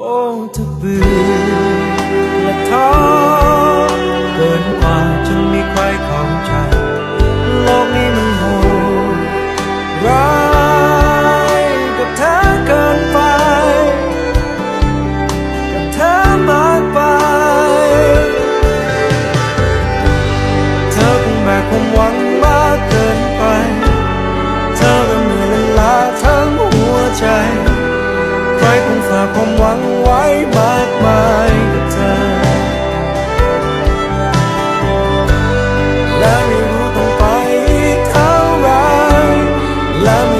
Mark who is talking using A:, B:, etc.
A: โอ้ถ้าเบื่อและท้อเกินกว่าจะมีใครเข้าใจโลกนี้มันโหดร้ายกับเธอเกินไปกับเธอมากไป เธอคงแบกความหวังมากเกินไป เธอเริ่มเหนื่อยลล้าทั้งหัวใจ ใครคงฝากความ la